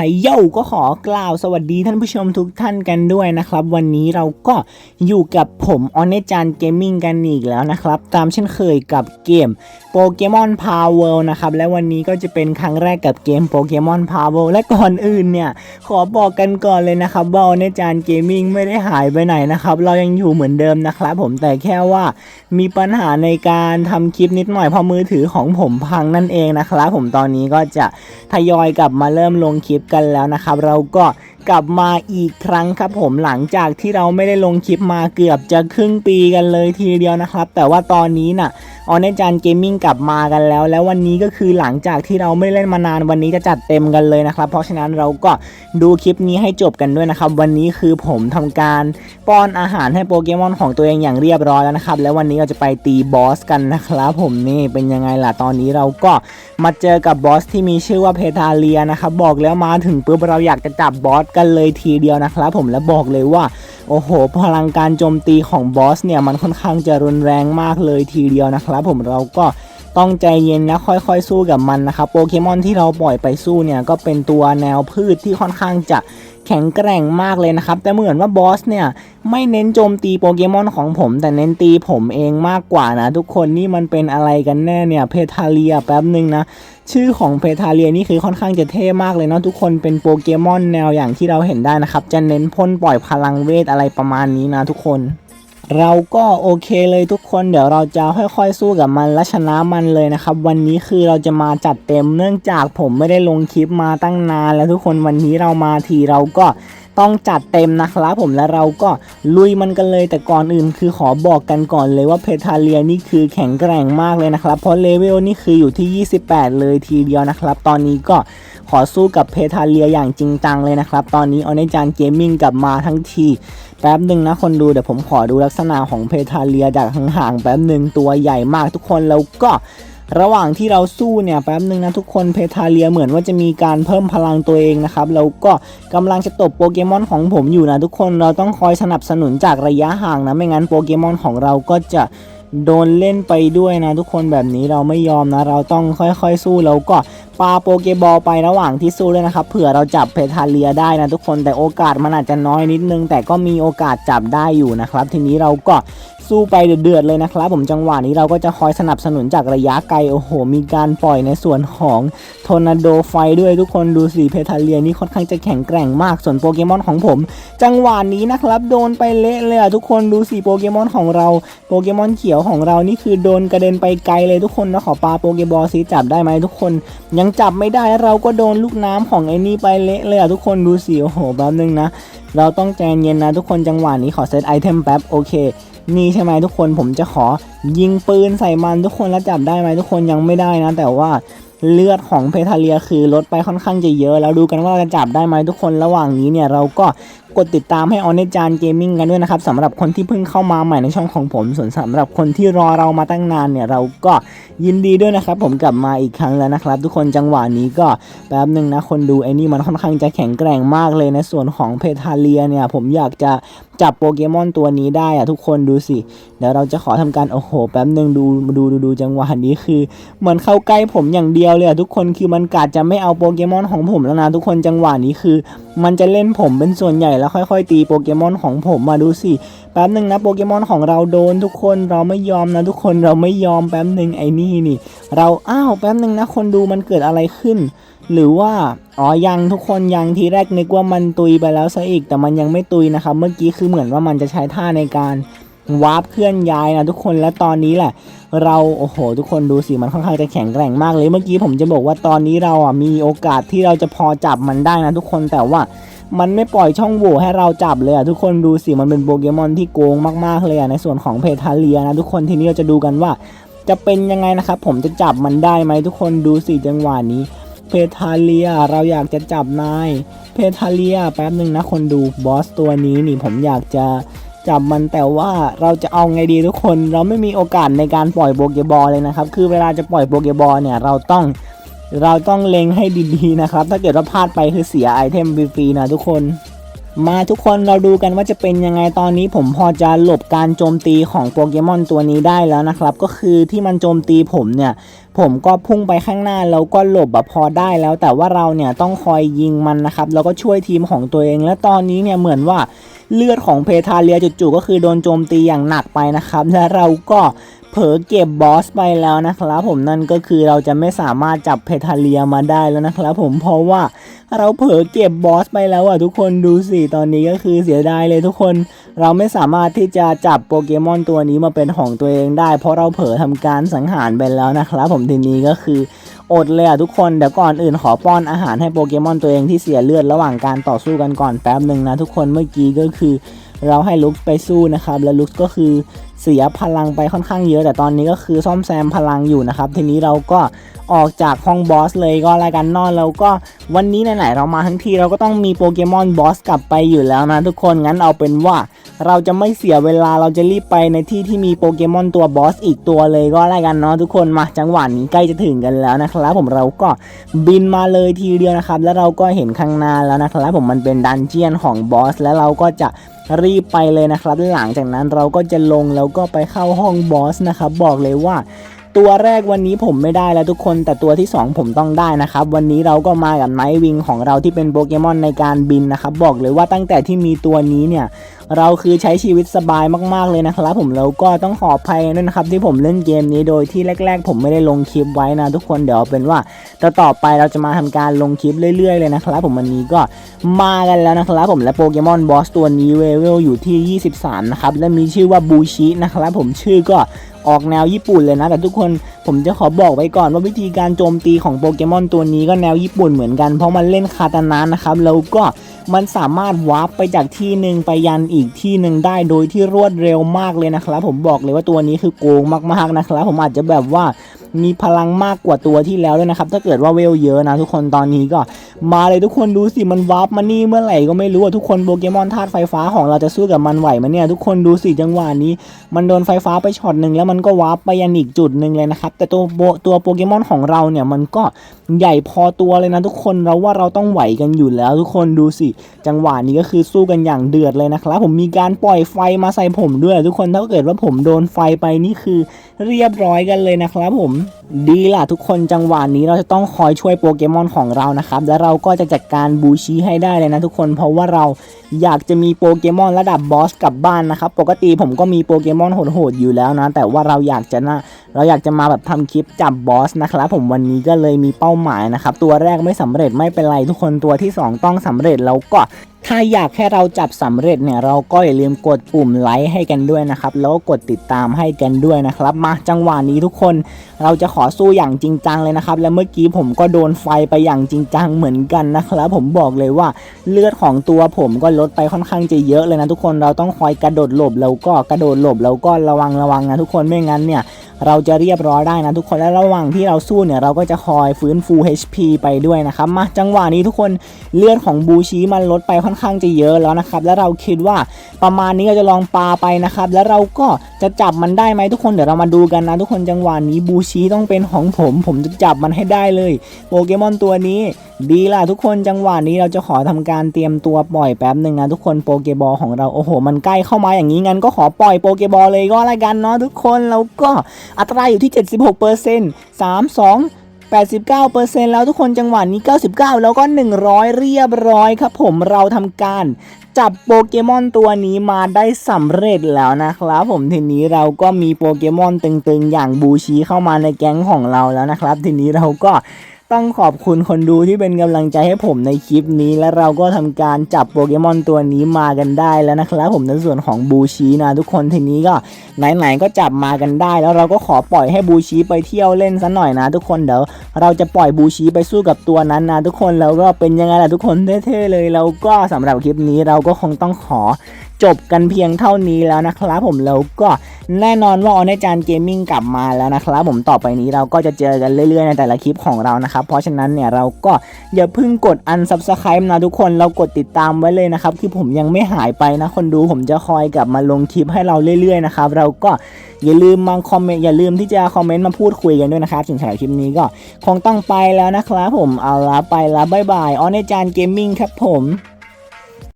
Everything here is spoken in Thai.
ไฮโยก็ขอกล่าวสวัสดีท่านผู้ชมทุกท่านกันด้วยนะครับ วันนี้เราก็อยู่กับผมออนเนจันเกมมิ่งกันอีกแล้วนะครับ ตามเช่นเคยกับเกมโปเกมอนพาวเวลนะครับ และวันนี้ก็จะเป็นครั้งแรกกับเกมโปเกมอนพาวเวลและก่อนอื่นเนี่ย ขอบอกกันก่อนเลยนะครับว่าออนเนจันเกมมิ่งไม่ได้หายไปไหนนะครับ เรายังอยู่เหมือนเดิมนะครับ ผมแต่แค่ว่ามีปัญหาในการทำคลิปนิดหน่อยเพราะมือถือของผมพังนั่นเองนะครับ ผมตอนนี้ก็จะทยอยกลับมาเริ่มลงคลิปกันแล้วนะครับ เราก็กลับมาอีกครั้งครับผมหลังจากที่เราไม่ได้ลงคลิปมาเกือบจะครึ่งปีกันเลยทีเดียวนะครับ แต่ว่าตอนนี้น่ะ ออนเนจันเกมมิ่งกลับมากันแล้ว แล้ววันนี้ก็คือหลังจากที่เราไม่เล่นมานานวันนี้จะจัดเต็มกันเลยนะครับ เพราะฉะนั้นเราก็ดูคลิปนี้ให้จบกันด้วยนะครับ วันนี้คือผมทำการป้อนอาหารให้โปเกมอนของตัวเองอย่างเรียบร้อยแล้วนะครับ แล้ววันนี้เราจะไปตีบอสกันนะครับผมนี่เป็นยังไงล่ะตอนนี้เราก็มาเจอกับบอสที่มีชื่อว่าเพทาเลียนะครับบอกแล้วมาถึงปุ๊บเราอยากจะจับบอสกันเลยทีเดียวนะครับผมและบอกเลยว่า โอ้โห พลังการโจมตีของบอสเนี่ยมันค่อนข้างจะรุนแรงมากเลยทีเดียวนะครับ ผมเราก็ต้องใจเย็นและค่อยๆสู้กับมันนะครับโปเกมอนที่เราปล่อยไปสู้เนี่ยก็เป็นตัวแนวพืชที่ค่อนข้างจะแข็งแกร่งมากเลยนะครับ แต่เหมือนว่าบอสเนี่ยไม่เน้นโจมตีโปเกมอนของผม แต่เน้นตีผมเองมากกว่านะ ทุกคนนี่มันเป็นอะไรกันแน่เนี่ยเพทาเลียแป๊บหนึ่งนะ ชื่อของเพทาเลียนี่คือค่อนข้างจะเท่มากเลยเนาะทุกคนเป็นโปเกมอนแนวอย่างที่เราเห็นได้นะครับ จะเน้นพ่นปล่อยพลังเวทอะไรประมาณนี้นะทุกคน เราก็โอเคเลยทุกคนเดี๋ยวเราจะค่อยๆสู้กับมันและชนะมันเลยนะครับ วันนี้คือเราจะมาจัดเต็มเนื่องจากผมไม่ได้ลงคลิปมาตั้งนาน แล้วทุกคนวันนี้เรามาทีเราก็ ต้องจัดเต็มนะครับผมและเราก็ลุยมันกันเลยแต่ก่อนอื่นคือขอบอกกันก่อนเลยว่าเพทาเลียนี่คือแข็งแกร่งมากเลยนะครับ เพราะเลเวลนี่คืออยู่ที่ 28 เลยทีเดียวนะครับ ตอนนี้ก็ขอสู้กับเพทาเลียอย่างจริงจังเลยนะครับ ตอนนี้ออเนจานเกมมิ่งกลับมาทั้งทีแป๊บหนึ่งนะคนดูเดี๋ยวผมขอดูลักษณะของเพทาเลียจากห่างๆแป๊บหนึ่งตัวใหญ่มากทุกคนแล้วก็ ระหว่างที่เราสู้เนี่ยแป๊บหนึ่งนะทุกคนเพทาเลียเหมือนว่าจะมีการเพิ่มพลังตัวเองนะครับแล้วก็กำลังจะตบโปเกมอนของผมอยู่นะทุกคนเราต้องคอยสนับสนุนจากระยะห่างนะไม่งั้นโปเกมอนของเราก็จะโดนเล่นไปด้วยนะทุกคนแบบนี้เราไม่ยอมนะ เราต้องค่อยๆสู้แล้วก็ปาโปเกบอลไประหว่างที่สู้เลยนะครับเผื่อเราจับเพทาเลียได้นะทุกคนแต่โอกาสมันอาจจะน้อยนิดนึง แต่ก็มีโอกาสจับได้อยู่นะครับ ทีนี้เราก็ สู้ไปเดือดเลยนะครับ ผมจังหวะนี้เราก็จะคอยสนับสนุนจากระยะไกลโอ้โห มีการปล่อยในส่วนของทอร์นาโดไฟด้วยทุกคนดูสิเพทาเลียนี่ค่อนข้างจะแข็งแกร่งมากส่วนโปเกมอนของผม จังหวะนี้นะครับโดนไปเละเลยทุกคนดูสิโปเกมอนของเราโปเกมอนเขียวของเรานี่คือโดนกระเด็นไปไกลเลยทุกคนแล้วขอปลาโปเกบอลซีจับได้ไหมทุกคน ยังจับไม่ได้เราก็โดนลูกน้ำของไอ้นี่ไปเละเลยทุกคนดูสิโอ้โหแป๊บนึงนะเราต้องใจเย็นนะทุกคนจังหวะนี้ขอเซตไอเทมแป๊บโอเค นี่ใช่ไหมทุกคนผมจะขอยิงปืนใส่มันทุกคนแล้วจับได้ไหมทุกคนยังไม่ได้นะ แต่ว่าเลือดของเพทาเลียคือลดไปค่อนข้างจะเยอะ แล้วดูกันว่าจะจับได้ไหมทุกคนระหว่างนี้เนี่ยเราก็กดติดตามให้ออนเนจานเกมมิ่งกันด้วยนะครับสำหรับคนที่เพิ่งเข้ามาใหม่ในช่องของผม ส่วนสำหรับคนที่รอเรามาตั้งนานเนี่ยเราก็ยินดีด้วยนะครับ ผมกลับมาอีกครั้งแล้วนะครับ ทุกคนจังหวะนี้ก็แป๊บหนึ่งนะคนดูไอ้นี่มันค่อนข้างจะแข็งแกร่งมากเลยในส่วนของเพทาเลียเนี่ยผมอยากจะจับโปเกมอนตัวนี้ได้อะทุกคนดูสิ เดี๋ยวเราจะขอทำการโอ้โหแป๊บหนึ่งดูดูดูดูจังหวะนี้คือเหมือนเข้าใกล้ผมอย่างเดียวเลยอะทุกคนคือมันกาดจะไม่เอาโปเกมอนของผมแล้วนะทุกคนจังหวะนี้คือ มันจะเล่นผมเป็นส่วนใหญ่แล้วค่อยๆ ตีโปเกมอนของผมมาดูสิแป๊บหนึ่งนะโปเกมอนของเราโดนทุกคนเราไม่ยอมนะทุกคนเราไม่ยอมแป๊บหนึ่งไอ้นี่นี่ เราอ้าวแป๊บหนึ่งนะคนดูมันเกิดอะไรขึ้น หรือว่าอ๋อยังทุกคนยังทีแรกนึกว่ามันตุยไปแล้วซะอีก แต่มันยังไม่ตุยนะครับเมื่อกี้คือเหมือนว่ามันจะใช้ท่าในการวาร์ปเคลื่อนย้ายนะทุกคนและตอนนี้แหละ เราโอ้โห ทุกคนดูสิมันค่อนข้างจะแข็งแกร่งมากเลยเมื่อกี้ผมจะบอกว่าตอนนี้เราอะมีโอกาสที่เราจะพอจับมันได้นะทุกคนแต่ว่า มันไม่ปล่อยช่องโหว่ให้เราจับเลยอะทุกคนดูสิมันเป็นโปเกมอนที่โกงมากๆเลยอะในส่วนของเพทาเลียนะทุกคนทีนี้เราจะดูกันว่า จะเป็นยังไงนะครับผมจะจับมันได้ไหมทุกคนดูสิจังหวะนี้ เพทาเลียเราอยากจะจับนายเพทาเลียแป๊บหนึ่งนะคนดูบอสตัวนี้นี่ผมอยากจะจับมันแต่ว่าเราจะเอาไงดีทุกคน เราไม่มีโอกาสในการปล่อยโปเกบอลเลยนะครับคือเวลาจะปล่อยโปเกบอลเนี่ยเราต้อง เราต้องเล็งให้ดีๆนะครับ ถ้าเกิดว่าพลาดไปคือเสียไอเทมฟรีๆนะทุกคน มาทุกคนเราดูกันว่าจะเป็นยังไงตอนนี้ผมพอจะหลบการโจมตีของโปเกมอนตัวนี้ได้แล้วนะครับ ก็คือที่มันโจมตีผมเนี่ย ผมก็พุ่งไปข้างหน้าแล้วก็หลบแบบพอได้แล้ว แต่ว่าเราเนี่ยต้องคอยยิงมันนะครับแล้วก็ช่วยทีมของตัวเอง และตอนนี้เนี่ยเหมือนว่าเลือดของเพทาเลียจู่ๆก็คือโดนโจมตีอย่างหนักไปนะครับ และเราก็ เผลอเก็บบอสไปแล้วนะครับผมนั่นก็คือเราจะไม่สามารถจับเพทาเลียมาได้แล้วนะครับผมเพราะว่าเราเผลอเก็บบอสไปแล้วอะทุกคนดูสิตอนนี้ก็คือเสียดายเลยทุกคน เราไม่สามารถที่จะจับโปเกมอนตัวนี้มาเป็นของตัวเองได้ เพราะเราเผลอทำการสังหารไปแล้วนะครับผมทีนี้ก็คืออดเลยอะทุกคนเดี๋ยวก่อนอื่นขอป้อนอาหารให้โปเกมอนตัวเองที่เสียเลือดระหว่างการต่อสู้กันก่อนแป๊บหนึ่งนะทุกคนเมื่อกี้ก็คือเราให้ลุกไปสู้นะครับ แล้วลุกก็คือ เสียพลังไปค่อนข้างเยอะ แต่ตอนนี้ก็คือซ่อมแซมพลังอยู่นะครับ ทีนี้เราก็ออกจากห้องบอสเลยก็แล้วกันนอนแล้วก็วันนี้ไหนๆเรามาทั้งทีเราก็ต้องมีโปเกมอนบอสกลับไปอยู่แล้วนะทุกคนงั้นเอาเป็นว่า เราจะไม่เสียเวลาเราจะรีบไปในที่ที่มีโปเกมอนตัวบอสอีกตัวเลยก็แล้วกันเนาะทุกคนมาจังหวะนี้ใกล้จะถึงกันแล้วนะครับผมเราก็บินมาเลยทีเดียวนะครับ แล้วเราก็เห็นข้างหน้าแล้วนะครับผมมันเป็นดันเจียนของบอสแล้วเราก็จะรีบไปเลยนะครับ หลังจากนั้นเราก็จะลงแล้วก็ไปเข้าห้องบอสนะครับบอกเลยว่า ตัวแรกวันนี้ผมไม่ได้แล้วทุกคน แต่ตัวที่ 2 ผมต้องได้นะครับ วันนี้เราก็มากับไนท์วิงของเราที่เป็นโปเกมอนในการบินนะครับ บอกเลยว่าตั้งแต่ที่มีตัวนี้เนี่ย เราคือใช้ชีวิตสบายมากๆเลยนะครับ ผมแล้วก็ต้องขออภัยด้วยนะครับ ที่ผมเล่นเกมนี้โดยที่แรก ๆ ผมไม่ได้ลงคลิปไว้นะทุกคนเดี๋ยวเป็นว่าต่อต่อไปเราจะมาทำการลงคลิปเรื่อยๆเลยนะครับ ผมวันนี้ก็มากันแล้วนะครับ ผมและโปเกมอนบอสตัวนี้เวลอยู่ที่ 23 นะครับและมีชื่อว่าบูชินะครับผมชื่อก็ ออกแนวญี่ปุ่นเลยนะ แต่ทุกคนผมจะขอบอกไว้ก่อนว่าวิธีการโจมตีของโปเกมอนตัวนี้ก็แนวญี่ปุ่นเหมือนกัน เพราะมันเล่นคาตานะนะครับ แล้วก็มันสามารถวาร์ปไปจากที่หนึ่งไปยันอีกที่หนึ่งได้โดยที่รวดเร็วมากเลยนะครับ ผมบอกเลยว่าตัวนี้คือโกงมากๆนะครับ ผมอาจจะแบบว่า มีพลังมากกว่าตัวที่แล้วด้วยนะครับ ถ้าเกิดว่าเวลเยอะนะทุกคนตอนนี้ก็มาเลยทุกคนดูสิมันวาร์ปมานี่เมื่อไหร่ก็ไม่รู้อะทุกคนโปเกมอนธาตุไฟฟ้าของเราจะสู้กับมันไหวไหมเนี่ยทุกคนดูสิจังหวะนี้ มันโดนไฟฟ้าไปช็อตหนึ่งแล้วมันก็วาร์ปไปยันอีกจุดหนึ่งเลยนะครับแต่ตัวโตัวโปเกมอนของเราเนี่ยมันก็ใหญ่พอตัวเลยนะทุกคนเราว่าเราต้องไหวกันอยู่แล้ว ทุกคนดูสิ จังหวะนี้ก็คือสู้กันอย่างเดือดเลยนะครับผมมีการปล่อยไฟมาใส่ผมด้วย ทุกคนถ้าเกิดว่าผมโดนไฟไปนี่คือเรียบร้อยกันเลยนะครับผม Islam ดีล่ะทุกคนจังหวะนี้เราจะต้องคอยช่วยโปเกมอนของเรานะครับ และเราก็จะจัดการบูชีให้ได้เลยนะทุกคนเพราะว่าเราอยากจะมีโปเกมอนระดับบอสกลับบ้านนะครับ ปกติผมก็มีโปเกมอนโหดๆอยู่แล้วนะ แต่ว่าเราอยากจะนะเราอยากจะมาแบบทำคลิปจับบอสนะครับผมวันนี้ก็เลยมีเป้าหมายนะครับ ตัวแรกไม่สำเร็จไม่เป็นไรทุกคนตัวที่ 2 ต้องสำเร็จแล้วก็ถ้าอยากให้เราจับสำเร็จเนี่ยเราก็อย่าลืมกดปุ่มไลค์ให้กันด้วยนะครับแล้วกกดติดตามให้กันด้วยนะครับ มาจังหวะนี้ทุกคนเราจะขอสู้อย่างจริงจังเลยนะครับ และเมื่อกี้ผมก็โดนไฟไปอย่างจริงจังเหมือนกันนะครับผมบอกเลยว่าเลือดของตัวผมก็ลดไปค่อนข้างจะเยอะเลยนะทุกคนเราต้องคอยกระโดดหลบแล้วก็กระโดดหลบแล้วก็ระวังระวังนะทุกคนไม่งั้นเนี่ย เราจะเรียบร้อยได้นะทุกคนและระหว่างที่เราสู้เนี่ยเราก็จะคอยฟื้นฟู HP ไปด้วยนะครับมาจังหวะนี้ทุกคนเลือดของบูชีมันลดไปค่อนข้างจะเยอะแล้วนะครับและเราคิดว่าประมาณนี้เราจะลองปาไปนะครับแล้วเราก็จะจับมันได้ไหมทุกคนเดี๋ยวเรามาดูกันนะทุกคนจังหวะนี้บูชีต้องเป็นของผม ผมจะจับมันให้ได้เลยโปเกมอนตัวนี้ดีล่ะทุกคนจังหวะนี้เราจะขอทำการเตรียมตัวปล่อยแป๊บหนึ่งนะทุกคนโปเกบอลของเราโอ้โห มันใกล้เข้ามาอย่างนี้งั้นก็ขอปล่อยโปเกบอลเลยก็แล้วกันเนาะทุกคนแล้วก็อัตราอยู่ที่ 76% 32 89%แล้วทุกคนจังหวะนี้ 99 แล้วก็ 100 เรียบร้อยครับผมเราทำการจับโปเกมอนตัวนี้มาได้สำเร็จแล้วนะครับ ผมทีนี้เราก็มีโปเกมอนตึงๆ อย่างบูชีเข้ามาในแก๊งของเราแล้วนะครับ ทีนี้เราก็ ต้องขอบคุณคนดูที่เป็นกำลังใจให้ผมในคลิปนี้ และเราก็ทำการจับโปเกมอนตัวนี้มากันได้แล้วนะครับผมในส่วนของบูชีนะทุกคนทีนี้ก็ไหนๆก็จับมากันได้ แล้วเราก็ขอปล่อยให้บูชีไปเที่ยวเล่นซะหน่อยนะ ทุกคนเดี๋ยวเราจะปล่อยบูชีไปสู้กับตัวนั้นนะทุกคนแล้วก็เป็นยังไงล่ะทุกคนเท่ๆเลยแล้วก็สำหรับคลิปนี้เราก็คงต้องขอ จบกันเพียงเท่านี้แล้วนะครับผมแล้วก็แน่นอนว่าออนจานเกมมิ่งกลับมาแล้วนะครับผมต่อไปนี้เราก็จะเจอกันเรื่อยๆในแต่ละคลิปของเรานะครับ เพราะฉะนั้นเนี่ยเราก็อย่าเพิ่งกดอันซับสไคร b ์นะทุกคนเรากดติดตามไว้เลยนะครับ คือผมยังไม่หายไปนะ คนดูผมจะคอยกลับมาลงคลิปให้เราเรื่อยๆนะครับเราก็อย่าลืมมาคอมเมนต์อย่าลืมที่จะคอมเมนต์มาพูดคุยกันด้วยนะครับสำหรับคลิปนี้ก็คงต้องไปแล้วนะครับผมเอาละไปละบายบายออนจานเกมมิ่งครับผม